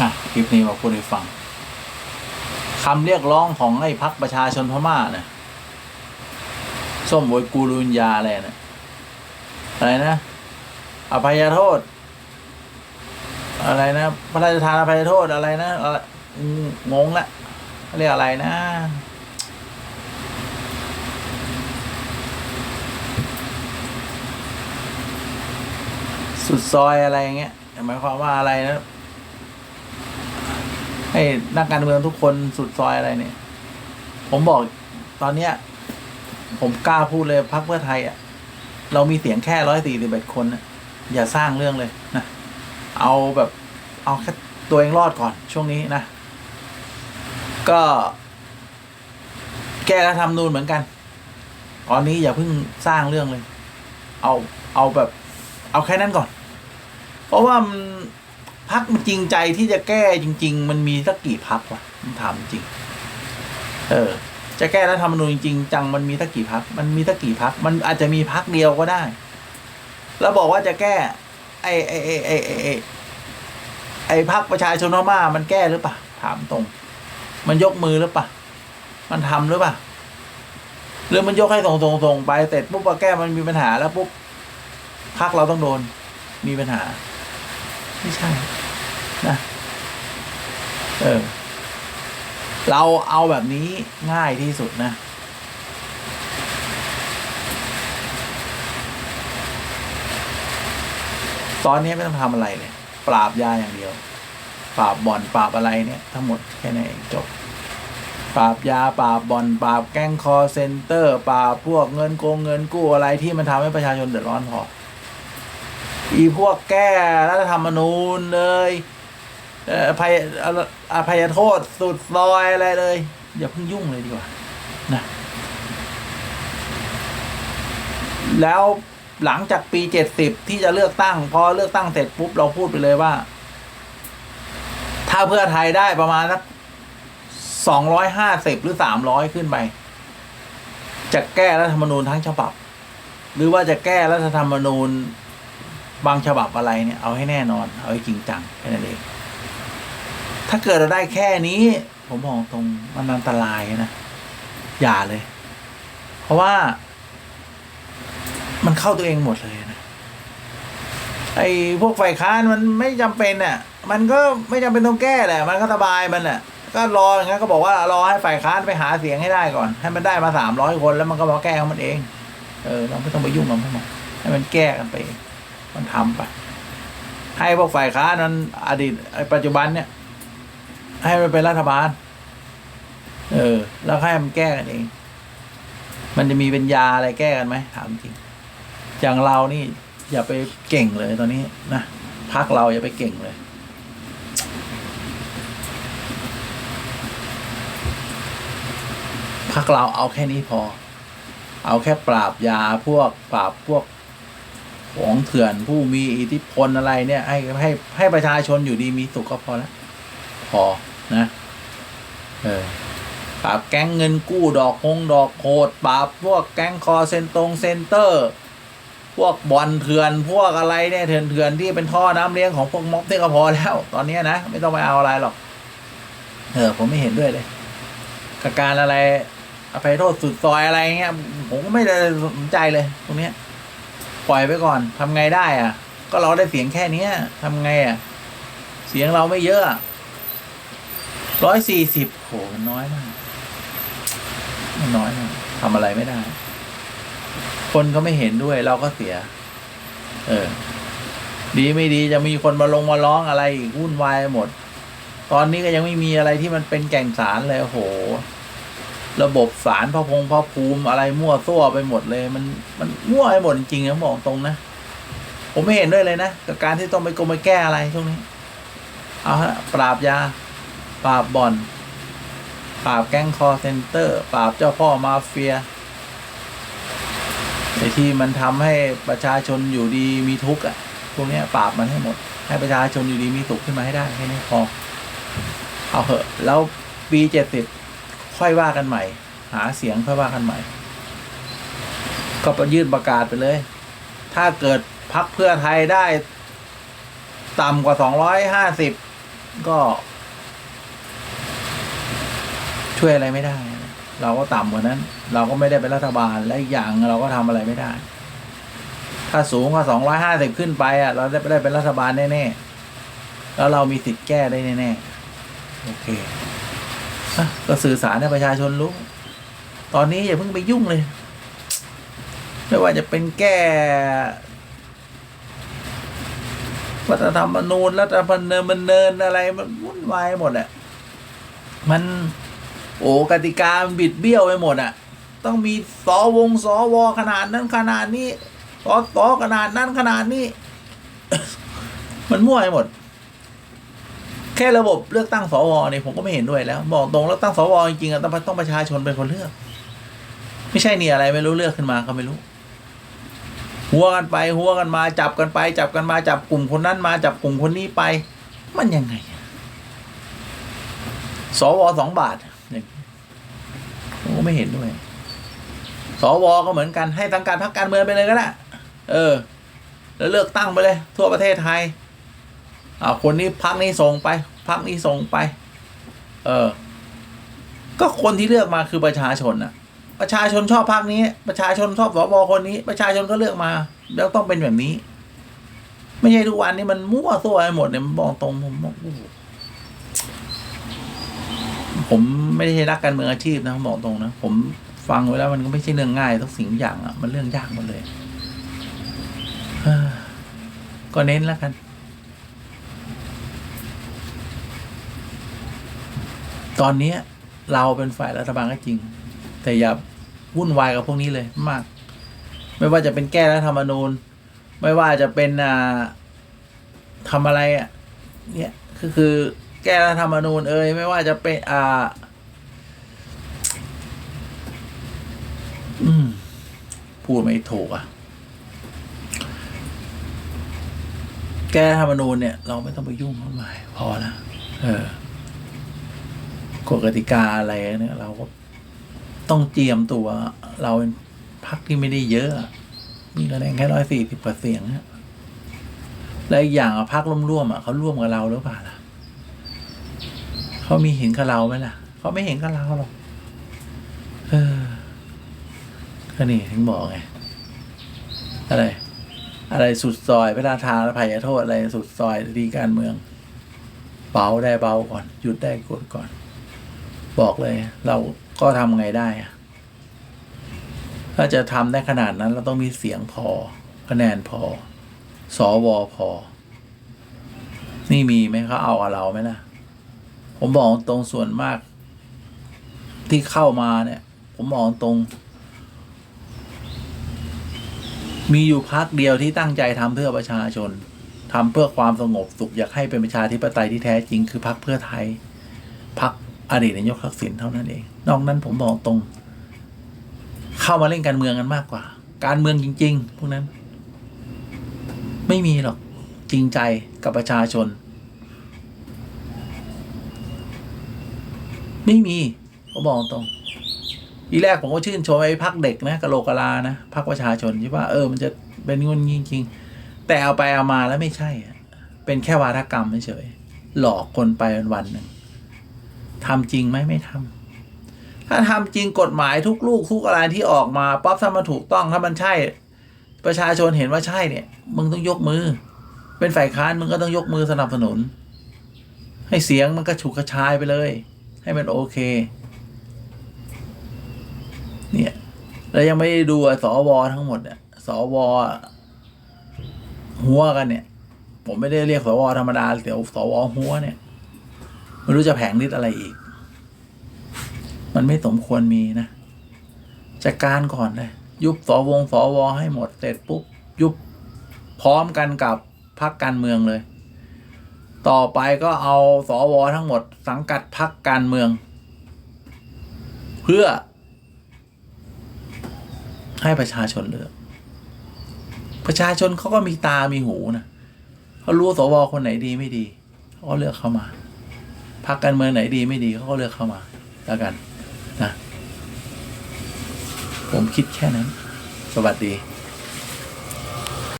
อะคลิปนี้มาพูดให้ฟังคำเรียกร้องของไอ้พักประชาชนพม่าเนี่ยส้มโวยกูรุญญาอะไรนี่ยอะไรนะ อภัยโทษ อะไรนะ พระราชทานอภัยโทษอะไรนะงงละเรียกอะไรนะสุดซอยอะไรเงี้ยหมายความว่าอะไรนะ ให้นักการเมืองทุกคนสุดซอยอะไรเนี่ย ผมบอกตอนเนี้ย ผมกล้าพูดเลยพักเพื่อไทยอะ เรามีเสียงแค่ร้อยสี่สิบเอ็ดคนนะอย่าสร้างเรื่องเลยนะเอาแบบ เอาแค่ตัวเองรอดก่อน ช่วงนี้นะ ก็ แก้รัฐธรรมนูญเหมือนกัน ตอนนี้อย่าเพิ่งสร้างเรื่องเลย เอาเอาแบบ เอาแค่นั้นก่อน เพราะว่ามัน พักมันจริงใจที่จะแก้จริง ๆ มันมีสักกี่พักวะถามจริง เออ จะแก้รัฐธรรมนูญจริงจังมันมีสักกี่พักมันมีสักกี่พักมันอาจจะมีพักเดียวก็ได้ แล้วบอกว่าจะแก้ ไอ้ไอ้ไอ้ไอ้ไอ้ไอ้ไอ้พักประชาชนพม่ามันแก้หรือเปล่าถามตรง มันยกมือหรือเปล่ามันทำหรือเปล่าหรือมันยกให้ส่งส่งส่งไปเสร็จปุ๊บพอแก้มันมีปัญหาแล้วปุ๊บพักเราต้องโดนมีปัญหา ไม่ใช่ เออ เราเอาแบบนี้ง่ายที่สุดนะตอนนี้ไม่ต้องทำอะไรเลย ปราบยาอย่างเดียว ปราบบ่อนปราบอะไรเนี่ย ทั้งหมดแค่นี้นเองจบ ปราบยาปราบบ่อนปราบแก๊งคอเซนเตอร์ ปราบพวกเงินโกงเงินกู้อะไรที่มันทำให้ประชาชนเดือดร้อนพออีพวกแก้รัฐธรรมนูญเลย อ่ออภัยอภัยโทษสุดซอยอะไรเลยอย่าเพิ่งยุ่งเลยดีกว่านะแล้วหลังจากปีเจ็ดสิบที่จะเลือกตั้ง พอเลือกตั้งเสร็จปุ๊บเราพูดไปเลยว่า ถ้าเพื่อไทยได้ประมาณสักสองร้อยห้าสิบหรือสามร้อยขึ้นไป จะแก้รัฐธรรมนูญทั้งฉบับ หรือว่าจะแก้รัฐธรรมนูญบางฉบับอะไรเนี่ย เอาให้แน่นอน เอาให้จริงจังแค่นั้นเอง ถ้าเกิดเราได้แค่นี้ ผมมองตรงมันอันตรายนะ อย่าเลย เพราะว่า มันเข้าตัวเองหมดเลยนะไอ้พวกฝ่ายค้านมันไม่จำเป็นอะ มันก็ไม่จำเป็นต้องแก้แหละ มันก็สบายมันอะ ก็รออย่างนั้นก็บอกว่ารอให้ฝ่ายค้านไปหาเสียงให้ได้ก่อน ให้มันได้มาสามร้อยคนแล้วมันก็มาแก้ของมันเอง เออ เราไม่ต้องไปยุ่งกับมันทั้งหมดให้มันแก้กันไป มันทำไป ให้พวกฝ่ายค้านนั้นอดีตไอปัจจุบันเนี่ย ให้มันเป็นรัฐบาล เออ แล้วให้มันแก้กันเอง มันจะมีเป็นยาอะไรแก้กันไหมถามจริง อย่างเรานี่ อย่าไปเก่งเลยตอนนี้นะพักเราอย่าไปเก่งเลย พักเราเอาแค่นี้พอ เอาแค่ปราบยาพวกปราบพวกของเถื่อนผู้มีอิทธิพลอะไรเนี่ย ให้ให้ให้ประชาชนอยู่ดีมีสุขก็พอแล้ว พอนะเออปราบแก๊งเงินกู้ดอกคงดอกโหดปราบพวกแก๊งคอเซนตรงเซนเตอร์ พวกบอลเถื่อนพวกอะไรเนี่ยเถื่อนเถื่อนที่เป็นท่อน้ำเลี้ยงของพวกม็อบเนี่ยก็พอแล้ว ตอนนี้นะ ไม่ต้องไปเอาอะไรหรอก เออ ผมไม่เห็นด้วยเลยกับการอะไรอภัยโทษสุดซอยอะไรเงี้ยผมก็ไม่ได้สนใจเลย ตรงเนี้ยปล่อยไปก่อนทำไงได้อะ ก็เราได้เสียงแค่เนี้ยทำไงอะ เสียงเราไม่เยอะ ร้อยสี่สิบโหมันน้อยมากมันน้อยมากทำอะไรไม่ได้ คนก็ไม่เห็นด้วย เราก็เสีย เออ ดีไม่ดีจะมีคนมาลงมาร้องอะไรอีกวุ่นวายหมด ตอนนี้ก็ยังไม่มีอะไรที่มันเป็นแก่นสารเลยโห ระบบสารพระพงพระภูมิอะไรมั่วซั่วไปหมดเลย มันมันมั่วไปหมดจริงๆนะบอกตรงนะผมไม่เห็นด้วยเลยนะกับการที่ต้องไปกรมไปแก้อะไรช่วงนี้ เอาฮะปราบยา ปราบบ่อน ปราบแก๊งคอเซนเตอร์ ปราบเจ้าพ่อมาเฟียไอ้ที่มันทำให้ประชาชนอยู่ดีมีทุกข์อะพวกนี้ปราบมันให้หมด ให้ประชาชนอยู่ดีมีสุขขึ้นมาให้ได้แค่นี้พอเอาเหอะ แล้วปีเจ็ดสิบค่อยว่ากันใหม่ หาเสียงค่อยว่ากันใหม่ ก็ไปยื่นประกาศไปเลย ถ้าเกิดพักเพื่อไทยได้ ต่ำกว่าสองร้อยห้าสิบก็ ช่วยอะไรไม่ได้ เราก็ต่ำกว่านั้น เราก็ไม่ได้เป็นรัฐบาลและอีกอย่างเราก็ทำอะไรไม่ได้ ถ้าสูงกว่าสองร้อยห้าสิบขึ้นไปอะเราได้ได้เป็นรัฐบาลแน่ๆแล้วเรามีสิทธิ์แก้ได้แน่ๆโอเคก็สื่อสารให้ประชาชนรู้ ตอนนี้อย่าเพิ่งไปยุ่งเลย ไม่ว่าจะเป็นแก้รัฐธรรมนูญรัฐธรรมนูญมันเนินอะไรมันวุ่นวายหมดอะมัน โอ้กติกามบิดเบี้ยวไปหมดอะ ต้องมีสวงสวขนาดนั้นขนาดนี้สสขนาดนั้นขนาดนี้ มันมั่วไปหมด แค่ระบบเลือกตั้งสวเนี่ยผมก็ไม่เห็นด้วยแล้ว บอกตรงเลือกตั้งสวจริงๆอะต้องต้องประชาชนเป็นคนเลือก ไม่ใช่นี่อะไรไม่รู้เลือกขึ้นมาก็ไม่รู้หัวกันไปหัวกันมาจับกันไป จับกันมาจับกลุ่มคนนั้นมาจับกลุ่มคนนี้ไป มันยังไงอะสวสองบาท ไม่เห็นด้วย สวก็เหมือนกันให้สังกัดพรรคการเมืองไปเลยก็ได้เออ แล้วเลือกตั้งไปเลย ทั่วประเทศไทยอ่าคนนี้พักนี้ส่งไปพักนี้ส่งไป เออ ก็คนที่เลือกมาคือประชาชนน่ะ ประชาชนชอบพรรคนี้ ประชาชนชอบสวคนนี้ ประชาชนก็เลือกมา แล้วต้องเป็นแบบนี้ ไม่ใช่ทุกวันนี้มันมั่วตัวไปหมดเนี่ยมันบอกตรงผมบอกโอ้ ผมไม่ได้ใช่นักการเมืองอาชีพนะบอกตรงนะผมฟังไว้แล้วมันก็ไม่ใช่เรื่องง่ายทุกสิ่งทุกอย่างอะมันเรื่องยากหมดเลยก็เน้นแล้วกัน ตอนนี้เราเป็นฝ่ายรัฐบาลก็จริง แต่อย่าวุ่นวายกับพวกนี้เลยมาก ไม่ว่าจะเป็นแก้รัฐธรรมนูญ ไม่ว่าจะเป็นอ่าทำอะไรอะเนี่ยคือคือ แก้รัฐธรรมนูญเอ่ยไม่ว่าจะเป็นอ่าพูดไม่ถูกอะ แก้ธรรมนูญเนี่ย เราไม่ต้องไปยุ่งมามายพอละเออกฎกติกาอะไรเนี่ย เราก็ต้องเจียมตัว เราเป็นพักที่ไม่ได้เยอะ มีคะแนนแค่ร้อยสี่สิบกว่าเสียงและอีกอย่างอะพักร่วมๆอะเขาร่วมกับเราหรือเปล่าล่ะ เขามีเห็นกับเราไหมล่ะ เขาไม่เห็นกับเราหรอก เออ ก็นี่ถึงบอกไง อะไร อะไรสุดซอยพระราชาภัยโทษอะไรสุดซอยดีการเมือง เบาได้เบาก่อน หยุดได้กดก่อน บอกเลย เราก็ทำไงได้อะถ้าจะทำได้ขนาดนั้น เราต้องมีเสียงพอ คะแนนพอสวพอ นี่มีไหมเขาเอากับเราไหมล่ะ ผมบอกตรงส่วนมาก ที่เข้ามาเนี่ย ผมบอกตรง มีอยู่พักเดียวที่ตั้งใจทำเพื่อประชาชนทำเพื่อความสงบสุขอยากให้เป็นประชาธิปไตยที่แท้จริงคือพักเพื่อไทยพักอดีตนายกทักษิณเท่านั้นเอง นอกนั้นผมบอกตรง เข้ามาเล่นการเมืองกันมากกว่า การเมืองจริง ๆ พวกนั้น ไม่มีหรอกจริงใจกับประชาชน ไม่มีเขาบอกตรงอีแรกผมก็ชื่นชมไอ้พักเด็กนะกะโหลกกะลานะพักประชาชนที่ว่าเออมันจะเป็นงนจริงๆแต่เอาไปเอามาแล้วไม่ใช่อะเป็นแค่วาทกรรมเฉยหลอกคนไปวันหนึ่งทำจริงไหมไม่ทำถ้าทำจริงกฎหมายทุกลูกทุกอะไรที่ออกมาป๊อปถ้ามันถูกต้องถ้ามันใช่ ประชาชนเห็นว่าใช่เนี่ย มึงต้องยกมือ เป็นฝ่ายค้านมึงก็ต้องยกมือสนับสนุน ให้เสียงมันกระฉุกกระชายไปเลย ให้มันโอเค เนี่ยแล้วยังไม่ได้ดูอะสวทั้งหมดเนี่ยสวหัวกันเนี่ย ผมไม่ได้เรียกสวธรรมดาเดี๋ยวสวหัวเนี่ยไม่รู้จะแผงฤทธิ์อะไรอีก มันไม่สมควรมีนะจัดการก่อนเลยยุบสวงสวให้หมดเสร็จปุ๊บยุบพร้อมกันกับพรรคการเมืองเลย ต่อไปก็เอาสวทั้งหมดสังกัดพรรคการเมือง เพื่อ ให้ประชาชนเลือก ประชาชนเขาก็มีตามีหูนะเขารู้สวคนไหนดีไม่ดีเขาก็เลือกเข้ามาพรรคการเมืองไหนดีไม่ดีเขาก็เลือกเข้ามาแล้วกันนะ ผมคิดแค่นั้น สวัสดี